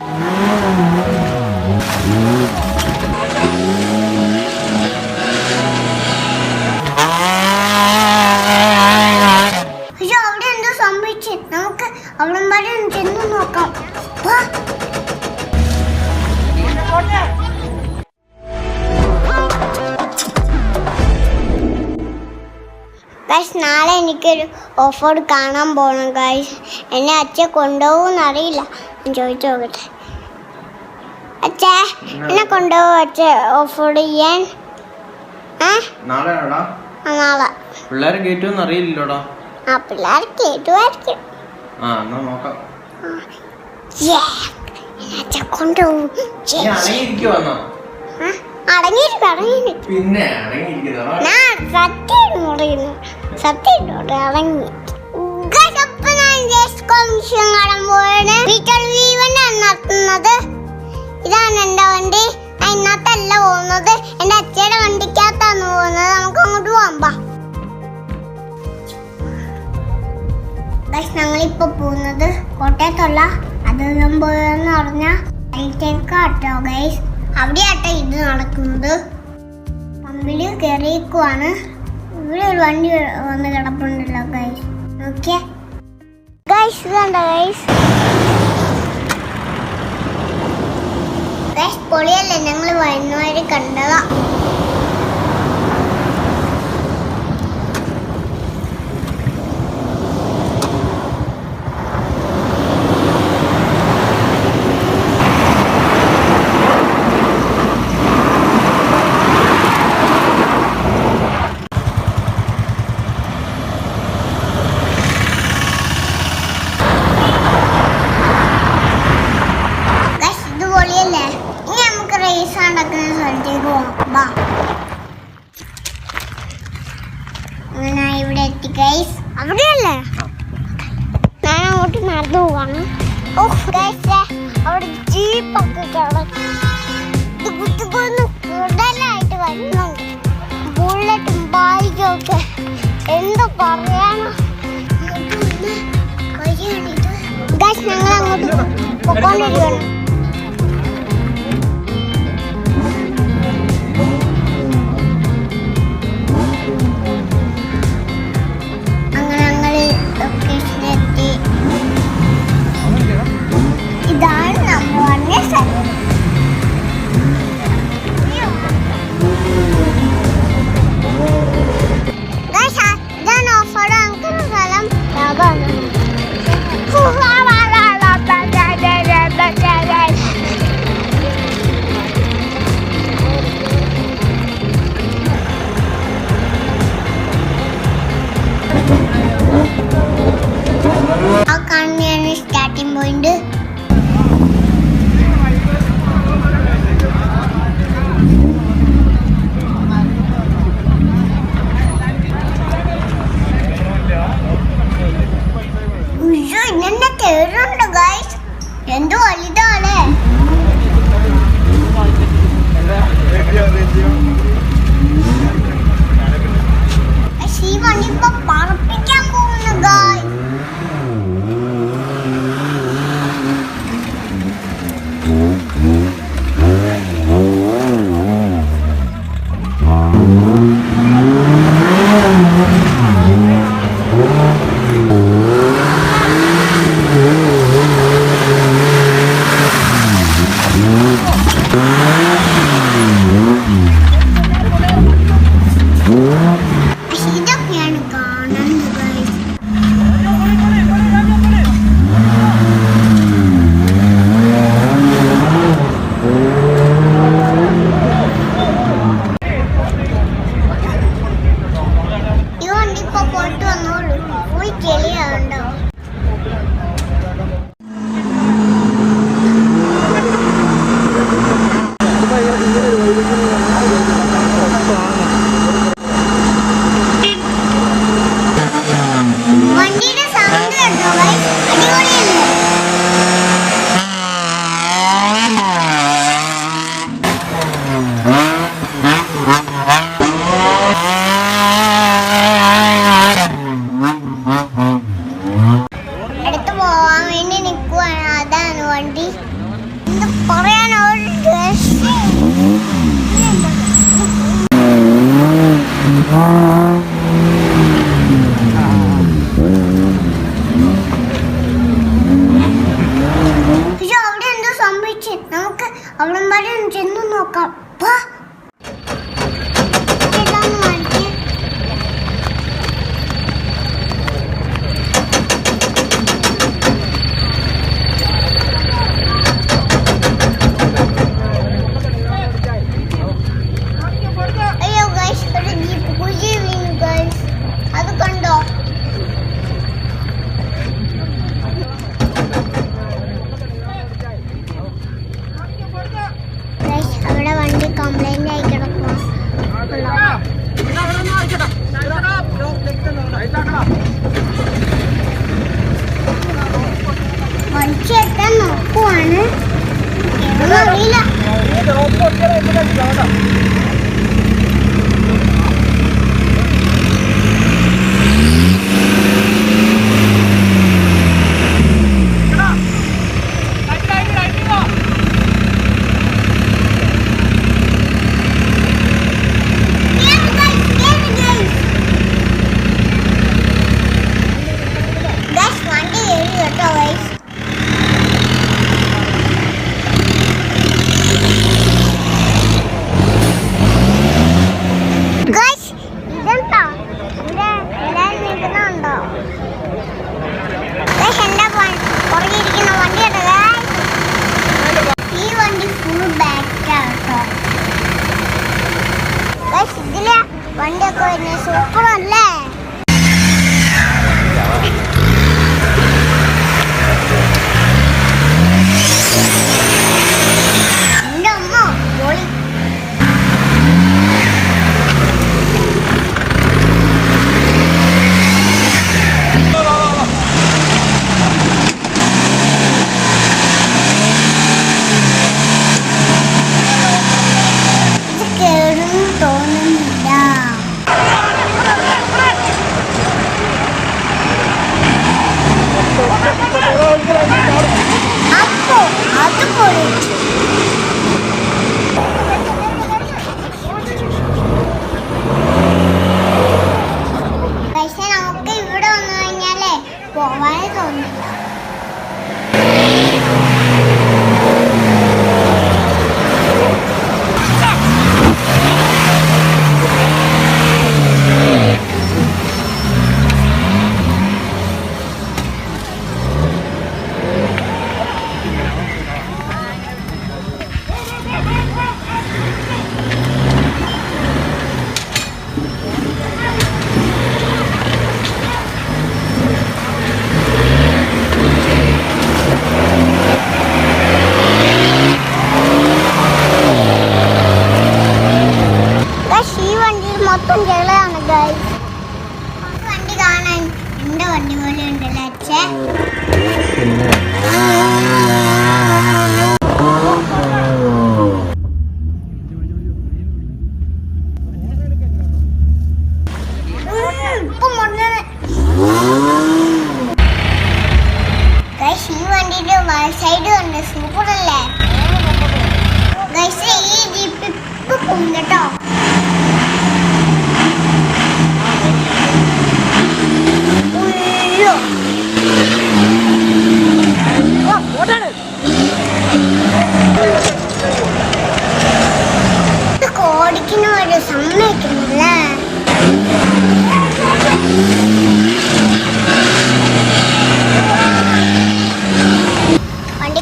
Música guys നാളെ എനിക്കൊരു offer കാണാൻ പോകണം ഗൈസ് എന്നെ അച്ഛൻ കൊണ്ടുപോകുമെന്ന് അറിയില്ല. ഞാൻ ചോദിച്ചു നോക്കട്ടെ. അച്ഛേ എന്നെ? കൊണ്ടുപോകും അച്ഛ ഓഫർ ചെയ്യാൻ. ഏ നാളെ ആടാ ആ, നാളെ. പിള്ളേരെ കേറ്റുമെന്ന് അറിയില്ലല്ലോടാ? ആ പിള്ളേർ കേട്ടുമായിരിക്കും ആ എന്നാ നോക്കാം. അച്ഛൻ കൊണ്ടുപോകും. പിന്നെ സത്യം അടങ്ങി. നടത്തുന്നത്. ഇതാണ് എന്റെ വണ്ടി. അതിനകത്തല്ല പോകുന്നത്. എന്റെ അച്ഛയുടെ വണ്ടിക്കകത്താണ് പോകുന്നത്. നമുക്ക് അങ്ങോട്ട് പോകാം ബാ ഗൈസ് ഞങ്ങളിപ്പോ പോകുന്നത് കോട്ടയത്തുള്ള അതെല്ലാം പോയെന്ന് പറഞ്ഞ കാട്ടോ ഗൈസ് അവിടെയാട്ടോ ഇത് നടക്കുന്നത്. പമ്പിൽ കയറിയേക്കുവാണ് ഇവിടെ ഒരു വണ്ടി വന്ന് കിടപ്പുണ്ടല്ലോ ഗൈസ് നോക്കിയേ. ഗൈസ് ഇതുണ്ട ഗൈസ് ഗൈസ് പൊളിയല്ലേ? ഞങ്ങൾ വയനാട് കണ്ടതാ ഗൈസ് ഇത് പൊളിയല്ലേ ഇനി നമുക്ക് റേസ് നടക്കുന്ന സ്ഥലത്തേക്ക് പോകാം വാ അങ്ങനെ ഇവിടെ എത്തി ഗൈസ് അവിടെയല്ലേ? ഞാൻ അങ്ങോട്ട് നടന്നു പോവാണ്. ഓഹ് ഗൈസ് അവിടെ ജീപ്പൊക്കെ കിടക്കും ഇത് കുത്തിക്കൊന്ന് കൂടുതലായിട്ട് വരുന്നുണ്ട് ബുള്ളറ്റും ബൈക്കും ഒക്കെ. എന്തോ പറയാനോ? ഗൈസ് ഞങ്ങൾ അങ്ങോട്ട് പൊക്കോണ്ടിരിക്കണം か。அப்புறம் പോവാനേ തോന്നില്ല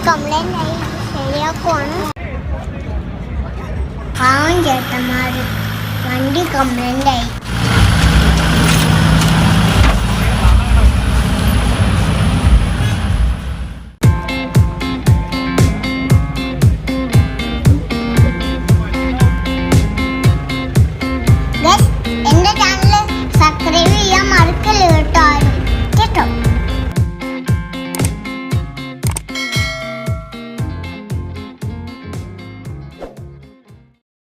കംപ്ലൈന്റ് ആയി. ശരിയാക്കുവാണ്. പാവം ചേട്ടന്മാർ വണ്ടി കംപ്ലൈന്റ് ആയി.